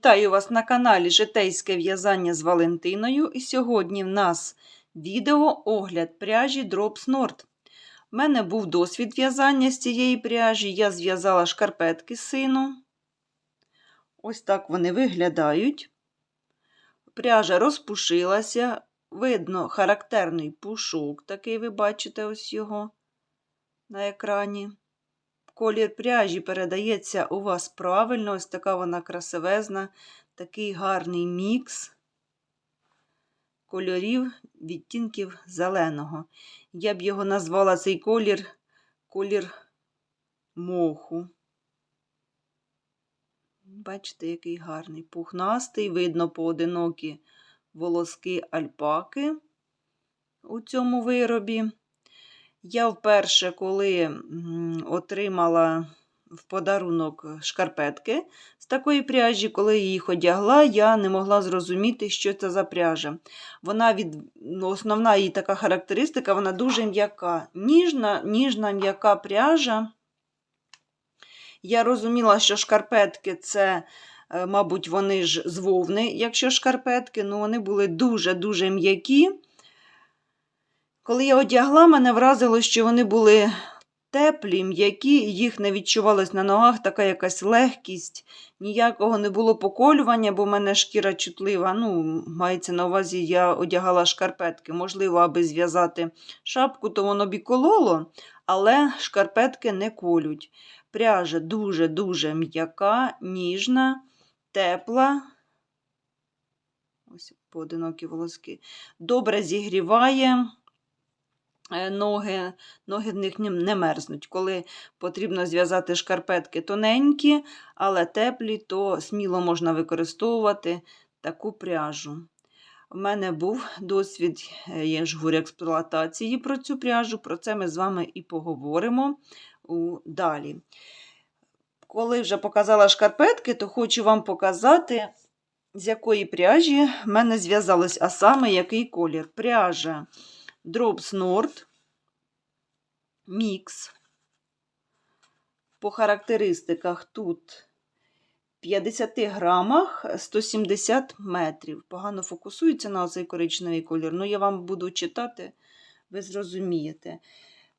Вітаю вас на каналі Житейське в'язання з Валентиною. І сьогодні в нас відео огляд пряжі Drops Nord. У мене був досвід в'язання з цієї пряжі. Я зв'язала шкарпетки сину. Ось так вони виглядають. Пряжа розпушилася. Видно характерний пушок, такий ви бачите ось його на екрані. Колір пряжі передається у вас правильно, ось така вона красивезна, такий гарний мікс кольорів, відтінків зеленого. Я б його назвала цей колір колір моху. Бачите, який гарний пухнастий, видно поодинокі волоски альпаки у цьому виробі. Я вперше, коли отримала в подарунок шкарпетки з такої пряжі, коли їх одягла, я не могла зрозуміти, що це за пряжа. Вона від ну, основна її така характеристика, вона дуже м'яка. Ніжна, ніжна м'яка пряжа. Я розуміла, що шкарпетки це, е, мабуть, вони ж з вовни, якщо шкарпетки, ну вони були дуже-дуже м'які. Коли я одягла, мене вразило, що вони були теплі, м'які, їх не відчувалось на ногах, така якась легкість, ніякого не було поколювання, бо в мене шкіра чутлива. Ну, мається на увазі, я одягала шкарпетки. Можливо, аби зв'язати шапку, то воно б і кололо, але шкарпетки не колють. Пряжа дуже-дуже м'яка, ніжна, тепла. Ось поодинокі волоски. Добре зігріває. Е, ноги, ноги в них не мерзнуть. Коли потрібно зв'язати шкарпетки тоненькі, але теплі, то сміло можна використовувати таку пряжу. У мене був досвід, е, я ж говорю, експлуатації про цю пряжу, про це ми з вами і поговоримо далі. Коли вже показала шкарпетки, то хочу вам показати, з якої пряжі в мене зв'язалось, а саме який колір. Пряжа Drops Nord Mix. По характеристиках тут 50 грамах 170 метрів. Погано фокусується на цей коричневий колір, ну я вам буду читати, ви зрозумієте.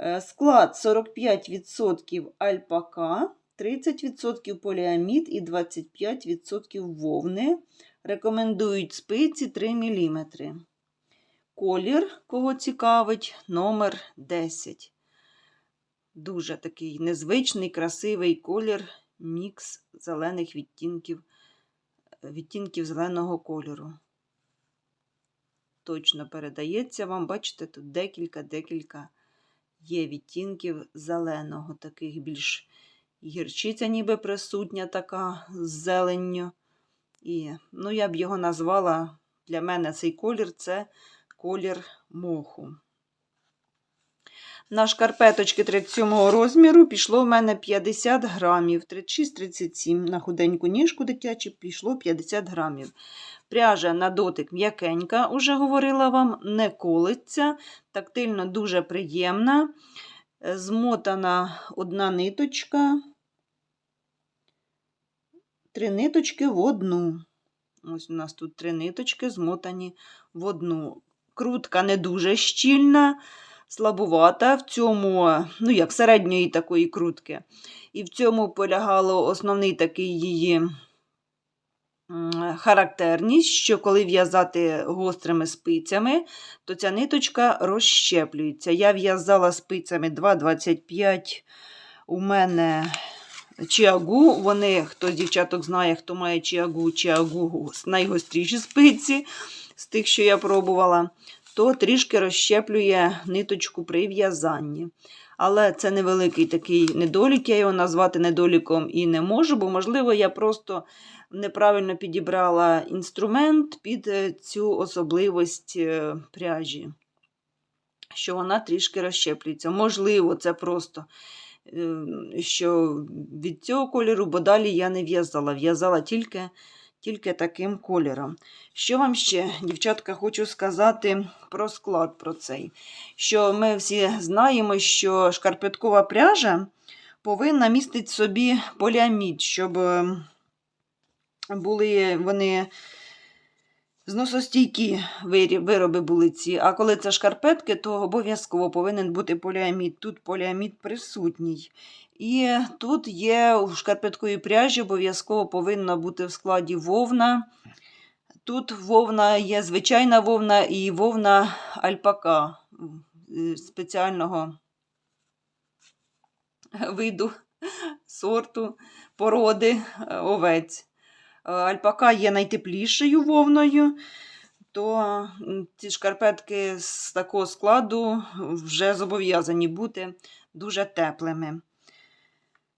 Е, склад 45% альпака, 30% поліамід і 25% вовни. Рекомендують спиці 3 мм. Колір, кого цікавить, номер 10. Дуже такий незвичний, красивий колір, мікс зелених відтінків, відтінків зеленого кольору. Точно передається вам, бачите, тут декілька-декілька є відтінків зеленого, таких більш гірчиця, ніби присутня, така з зеленню. І, ну, я б його назвала, для мене цей колір це колір моху. На шкарпеточки 37 розміру пішло в мене 50 грамів, 36-37 на худеньку ніжку дитячу пішло 50 грамів. Пряжа на дотик м'якенька, уже говорила вам, не колиться, тактильно дуже приємна. Змотана одна ниточка, три ниточки в одну. Ось у нас тут три ниточки змотані в одну. Крутка не дуже щільна, слабувата в цьому, ну як середньої такої крутки. І в цьому полягало основний такий її характерність, що коли в'язати гострими спицями, то ця ниточка розщеплюється. Я в'язала спицями 2,25 у мене чиагу. Вони, хто з дівчаток знає, хто має чиагу, чиагу найгостріші спиці з тих, що я пробувала, то трішки розщеплює ниточку при в'язанні. Але це невеликий такий недолік, я його назвати недоліком і не можу, бо, можливо, я просто неправильно підібрала інструмент під е, цю особливість е, пряжі, що вона трішки розщеплюється. Можливо, це просто е, що від цього кольору, бо далі я не в'язала. В'язала тільки тільки таким кольором. Що вам ще, дівчатка, хочу сказати про склад про цей. Що ми всі знаємо, що шкарпеткова пряжа повинна містити собі поліамід, щоб були вони зносостійкі вироби були ці. А коли це шкарпетки, то обов'язково повинен бути поліамід. Тут поліамід присутній. І тут є у шкарпетковій пряжі обов'язково повинна бути в складі вовна. Тут вовна є звичайна вовна і вовна альпака е, спеціального виду, сорту, породи е, овець. Е, Альпака є найтеплішою вовною, то ці шкарпетки з такого складу вже зобов'язані бути дуже теплими.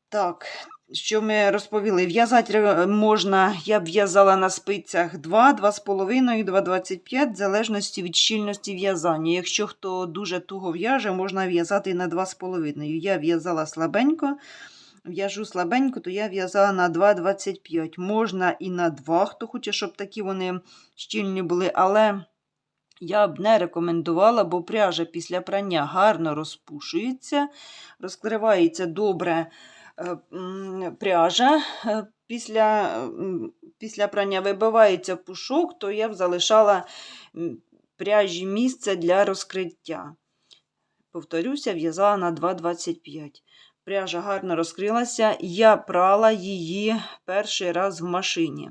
Так, що ми розповіли? В'язати можна, я б в'язала на спицях 2, 2,5, 2,25, в залежності від щільності в'язання. Якщо хто дуже туго в'яже, можна в'язати на 2,5. Я в'язала слабенько, в'яжу слабенько, то я в'язала на 2,25. Можна і на 2, хто хоче, щоб такі вони щільні були, але я б не рекомендувала, бо пряжа після прання гарно розпушується, розкривається добре е, пряжа. Е, Після, після прання вибивається пушок, то я залишала пряжі місце для розкриття. Повторюся, в'язала на 2,25. Пряжа гарно розкрилася. Я прала її перший раз в машині.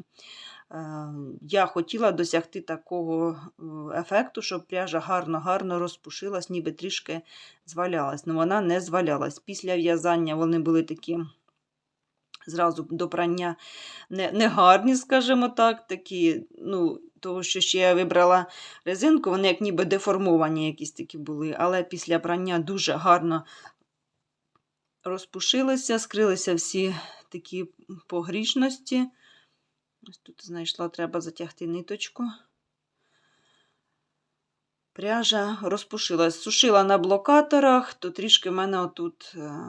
Е, Я хотіла досягти такого е, ефекту, щоб пряжа гарно-гарно розпушилась, ніби трішки звалялась. Але вона не звалялась. Після в'язання вони були такі зразу до прання не, не скажімо так, такі, ну, того, що ще я вибрала резинку, вони як ніби деформовані якісь такі були, але після прання дуже гарно розпушилися, скрилися всі такі погрішності. Ось тут знайшла, треба затягти ниточку. Пряжа розпушилась. Сушила на блокаторах, то трішки в мене отут, е,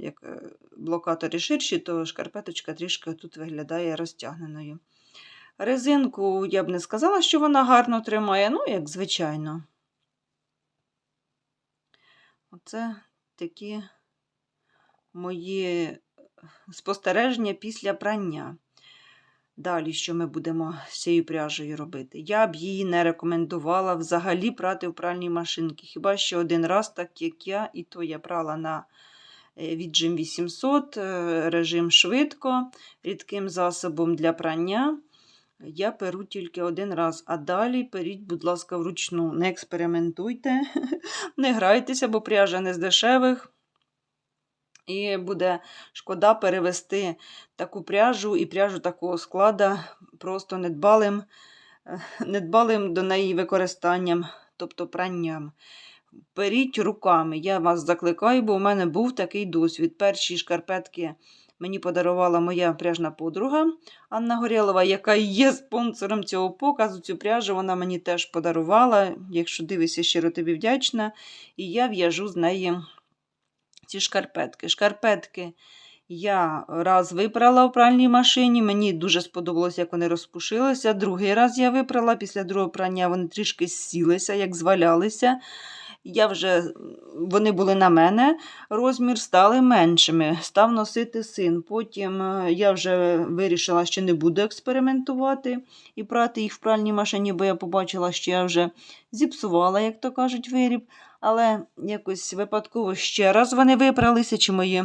як е, блокатори ширші, то шкарпеточка трішки тут виглядає розтягненою. Резинку я б не сказала, що вона гарно тримає, ну, як звичайно. Оце такі мої спостереження після прання. Далі, що ми будемо з цією пряжею робити? Я б її не рекомендувала взагалі прати в пральній машинці. Хіба що один раз, так як я, і то я прала на е, віджим 800, е, режим швидко, рідким засобом для прання. Я перу тільки один раз, а далі періть, будь ласка, вручну. Не експериментуйте, не грайтеся, бо пряжа не з дешевих. І буде шкода перевести таку пряжу і пряжу такого склада просто недбалим, е, недбалим до неї використанням, тобто пранням. Беріть руками, я вас закликаю, бо у мене був такий досвід. Перші шкарпетки мені подарувала моя пряжна подруга Анна Горєлова, яка є спонсором цього показу. Цю пряжу вона мені теж подарувала. Якщо дивишся, щиро тобі вдячна. І я в'яжу з неї ці шкарпетки. Шкарпетки я раз випрала в пральній машині, мені дуже сподобалось, як вони розпушилися. Другий раз я випрала, після другого прання вони трішки сілися, як звалялися. Я вже, Вони були на мене, розмір стали меншими, став носити син. Потім е, я вже вирішила, що не буду експериментувати і прати їх в пральній машині, бо я побачила, що я вже зіпсувала, як то кажуть, виріб. Але якось випадково ще раз вони випралися, чи мої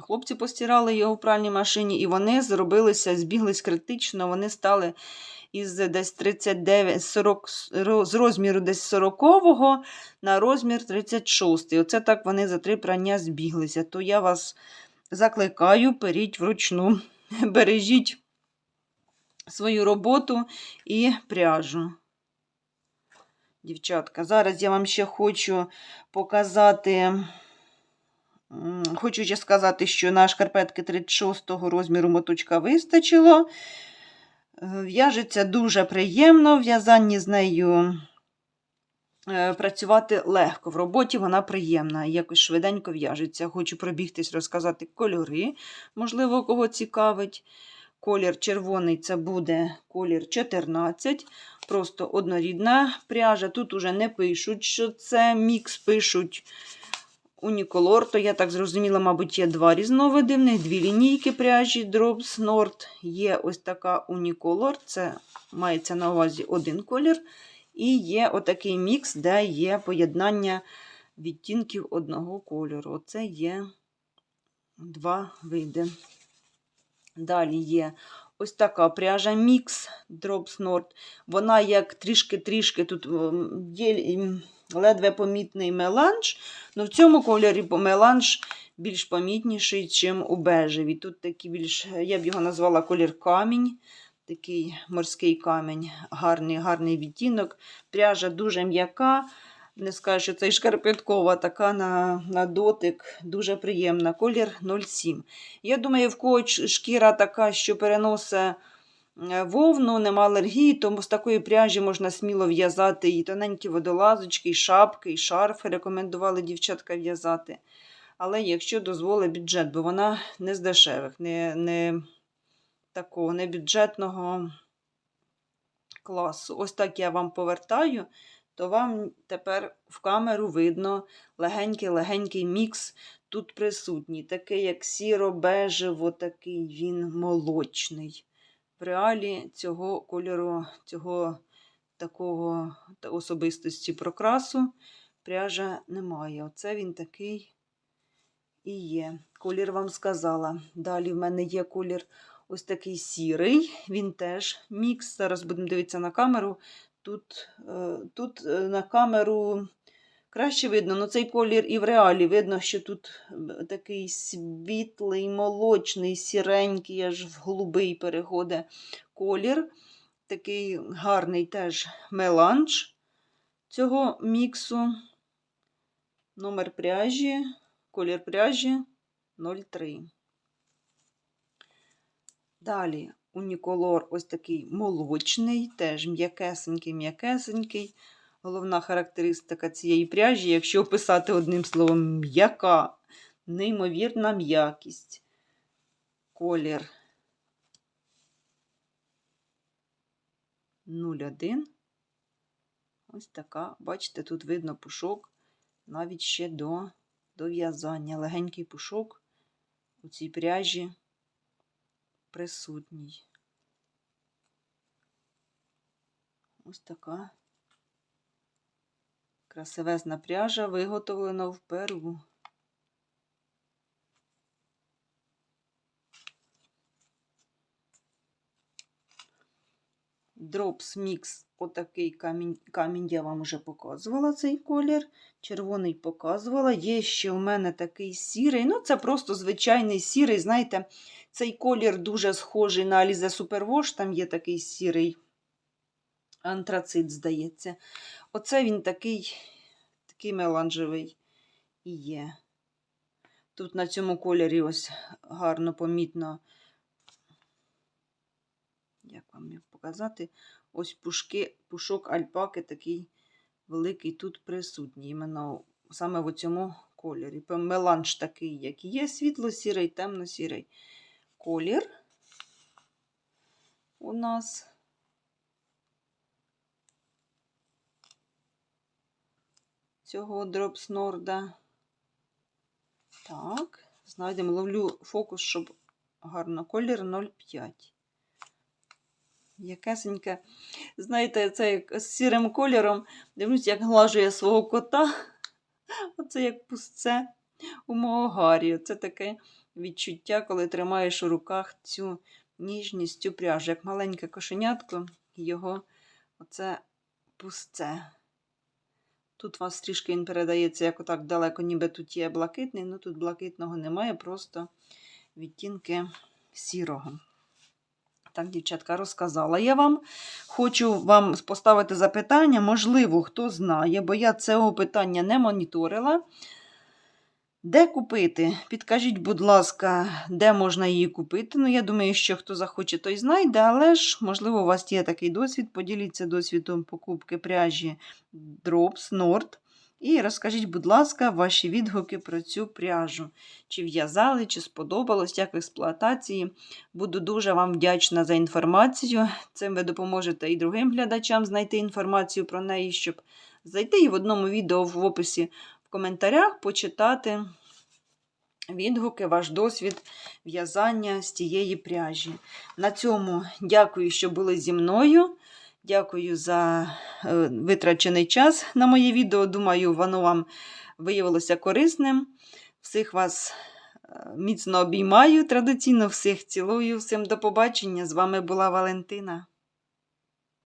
хлопці постирали його в пральній машині, і вони зробилися, збіглись критично, вони стали із десь 39, 40, з розміру десь 40-го на розмір 36. Оце так вони за три прання збіглися. То я вас закликаю, періть вручну, бережіть свою роботу і пряжу. Дівчатка, зараз я вам ще хочу показати. Хочу ще сказати, що на шкарпетки 36 розміру моточка вистачило. В'яжеться дуже приємно, в'язанні з нею е, працювати легко. В роботі вона приємна, якось швиденько в'яжеться. Хочу пробігтись, розказати кольори, можливо, кого цікавить. Колір червоний це буде колір 14, просто однорідна пряжа. Тут уже не пишуть, що це мікс, пишуть Уніколор, то я так зрозуміла, мабуть, є два різновиди. В них дві лінійки пряжі Drops Nord. Є ось така Уніколор, це мається на увазі один колір. І є отакий мікс, де є поєднання відтінків одного кольору. Оце є два види. Далі є ось така пряжа Mix Drops Nord. Вона як трішки-трішки тут ем, є ем, ледве помітний меланж. Ну, в цьому кольорі меланж більш помітніший, ніж у бежеві. Тут такий більш, я б його назвала колір камінь. Такий морський камінь, гарний, гарний відтінок. Пряжа дуже м'яка. Не скажу, що це і шкарпеткова, така на, на дотик, дуже приємна. Колір 07. Я думаю, в кого шкіра така, що переносить вовну, нема алергії, тому з такої пряжі можна сміло в'язати і тоненькі водолазочки, і шапки, і шарфи рекомендували дівчатка в'язати. Але якщо дозволить бюджет, бо вона не з дешевих, не, не такого не бюджетного класу. Ось так я вам повертаю, то вам тепер в камеру видно легенький-легенький мікс тут присутній. Такий, як сіро-бежево, такий він молочний. В реалі цього кольору, цього такого та- особистості прокрасу пряжа немає. Оце він такий і є. Колір вам сказала. Далі в мене є колір ось такий сірий. Він теж мікс. Зараз будемо дивитися на камеру. Тут, е, тут е, на камеру краще видно, але цей колір і в реалі видно, що тут такий світлий, молочний, сіренький, аж в голубий переходить колір. Такий гарний теж меланж цього міксу. Номер пряжі, колір пряжі 03. Далі уніколор ось такий молочний, теж м'якесенький, м'якесенький. Головна характеристика цієї пряжі, якщо описати одним словом, м'яка, неймовірна м'якість. Колір 01. Ось така, бачите, тут видно пушок навіть ще до, до в'язання. Легенький пушок у цій пряжі присутній. Ось така красивезна пряжа виготовлена в Перу. Drops Mix, отакий камінь, камінь я вам вже показувала цей колір. Червоний показувала. Є ще у мене такий сірий. Ну, це просто звичайний сірий. Знаєте, цей колір дуже схожий на Alize Superwash, там є такий сірий антрацит, здається. Оце він такий, такий меланжевий і є. Тут на цьому кольорі ось гарно помітно, як вам його показати, ось пушки, пушок альпаки такий великий тут присутній. Іменно саме в цьому кольорі. Меланж такий, як є, світло-сірий, темно-сірий колір у нас. Цього дропснорда. Так, знайдемо, ловлю фокус, щоб гарно колір 0,5. Якесеньке. Знаєте, це як з сірим кольором. Дивлюсь, як глажує свого кота. Оце як пустце у мого Гаррі. Це таке відчуття, коли тримаєш у руках цю ніжність, цю пряжу. Як маленьке кошенятко, його оце пустце. Тут у вас трішки він передається, як отак далеко, ніби тут є блакитний, ну тут блакитного немає, просто відтінки сірого. Так, дівчатка, розказала я вам. Хочу вам поставити запитання, можливо, хто знає, бо я цього питання не моніторила. Де купити? Підкажіть, будь ласка, де можна її купити. Ну, я думаю, що хто захоче, той знайде, але ж, можливо, у вас є такий досвід. Поділіться досвідом покупки пряжі Drops Nord. І розкажіть, будь ласка, ваші відгуки про цю пряжу. Чи в'язали, чи сподобалось, як в експлуатації. Буду дуже вам вдячна за інформацію. Цим ви допоможете і другим глядачам знайти інформацію про неї, щоб зайти і в одному відео в описі коментарях почитати відгуки, ваш досвід в'язання з тієї пряжі. На цьому дякую, що були зі мною. Дякую за е, витрачений час на моє відео. Думаю, воно вам виявилося корисним. Всіх вас е, міцно обіймаю. Традиційно всіх цілую. Всім до побачення. З вами була Валентина.